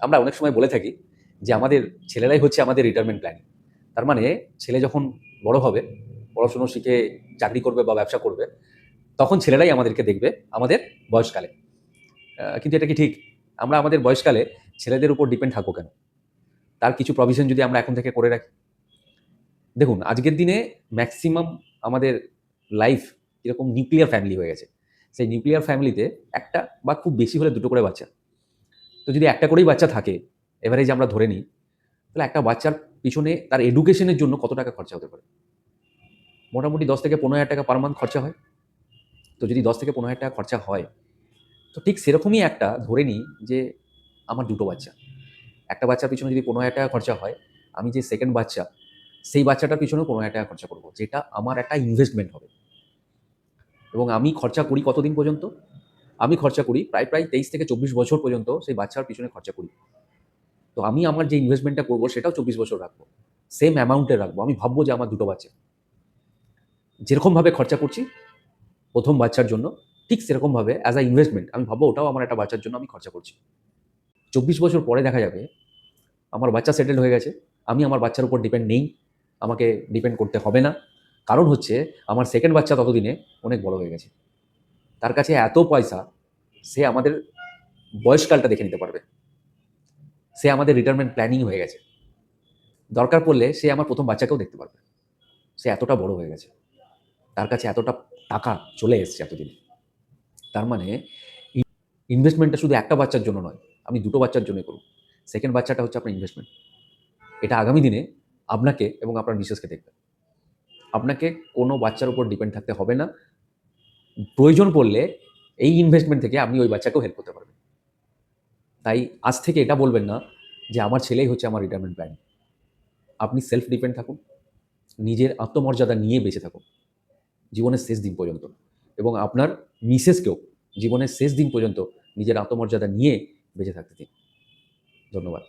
আমরা অনেক সময় বলে থাকি যে আমাদের ছেলেরাই হচ্ছে আমাদের রিটায়ারমেন্ট প্ল্যানিং তার মানে ছেলে যখন বড় হবে, পড়াশুনো শিখে চাকরি করবে বা ব্যবসা করবে, তখন ছেলেরাই আমাদেরকে দেখবে আমাদের বয়সকালে। কিন্তু এটা কি ঠিক? আমরা আমাদের বয়সকালে ছেলেদের উপর ডিপেন্ড থাকব কেন? তার কিছু প্রভিশন যদি আমরা এখন থেকে করে রাখি। দেখুন, আজকের দিনে ম্যাক্সিমাম আমাদের লাইফ এরকম নিউক্লিয়ার ফ্যামিলি হয়ে গেছে। সেই নিউক্লিয়ার ফ্যামিলিতে একটা বা খুব বেশি হলে দুটো করে বাচ্চা। তো যদি একটা করেই বাচ্চা থাকে এভারেজ আমরা ধরে নিই, তাহলে একটা বাচ্চার পিছনে তার এডুকেশনের জন্য কত টাকা খরচা হতে পারে? মোটামুটি দশ থেকে পনেরো হাজার টাকা পার মান্থ খরচা হয়। তো যদি দশ থেকে পনেরো হাজার টাকা খরচা হয়, তো ঠিক সেরকমই একটা ধরে নিই যে আমার দুটো বাচ্চা। একটা বাচ্চার পিছনে যদি পনেরো হাজার টাকা খরচা হয়, আমি যে সেকেন্ড বাচ্চা, সেই বাচ্চাটার পিছনেও পনেরো হাজার টাকা খরচা করব, যেটা আমার একটা ইনভেস্টমেন্ট হবে। এবং আমি খরচা করি কতদিন পর্যন্ত? আমি খরচা করি, প্রায় প্রায় তেইশ থেকে চব্বিশ বছর পর্যন্ত সেই বাচ্চার পিছনে খরচা করি। তো আমি আমার যে ইনভেস্টমেন্টটা করব, সেটাও চব্বিশ বছর রাখব। সেম অ্যামাউন্টে রাখব। আমি ভাববো যে আমার দুটো বাচ্চা। যেরকমভাবে খরচা করছি প্রথম বাচ্চার জন্য, ঠিক সেরকমভাবে অ্যাজ আ ইনভেস্টমেন্ট আমি ভাববো ওটাও আমার একটা বাচ্চার জন্য আমি খরচা করছি। চব্বিশ বছর পরে দেখা যাবে, আমার বাচ্চা সেটেল হয়ে গেছে, আমি আমার বাচ্চার উপর ডিপেন্ড নেই, আমাকে ডিপেন্ড করতে হবে না। কারণ হচ্ছে, আমার সেকেন্ড বাচ্চা ততদিনে অনেক বড় হয়ে গেছে। তার কাছে এত পয়সা সে আমাদের বয়সকালটা দেখে নিতে পারবে। সে আমাদের রিটায়ারমেন্ট প্ল্যানিং হয়ে গেছে। দরকার পড়লে সে আমার প্রথম বাচ্চাকেও দেখতে পারবে। সে এতটা বড় হয়ে গেছে। তার কাছে এতটা টাকা চলে এসছে এতদিন। তার মানে ইনভেস্টমেন্টটা শুধু একটা বাচ্চার জন্য নয়, আমি দুটো বাচ্চার জন্য করব। সেকেন্ড বাচ্চাটা হচ্ছে আপনার ইনভেস্টমেন্ট এটা আগামী দিনে আপনাকে এবং আপনার মিসেসকে দেখবে। আপনাকে কোনো বাচ্চার উপর ডিপেন্ড থাকতে হবে না। প্রয়োজন পড়লে এই ইনভেস্টমেন্ট থেকে আপনি ওই বাচ্চাকেও হেল্প করতে পারবেন। তাই আজ থেকে এটা বলবেন না যে আমার ছেলেই হচ্ছে আমার রিটায়ারমেন্ট প্ল্যান আপনি সেলফ ডিপেন্ড থাকুন, নিজের আত্মমর্যাদা নিয়ে বেঁচে থাকুন, জীবনের শেষ দিন পর্যন্ত। এবং আপনার মিসেসকেও জীবনের শেষ দিন পর্যন্ত নিজের আত্মমর্যাদা নিয়ে বেঁচে থাকতে দিন। ধন্যবাদ।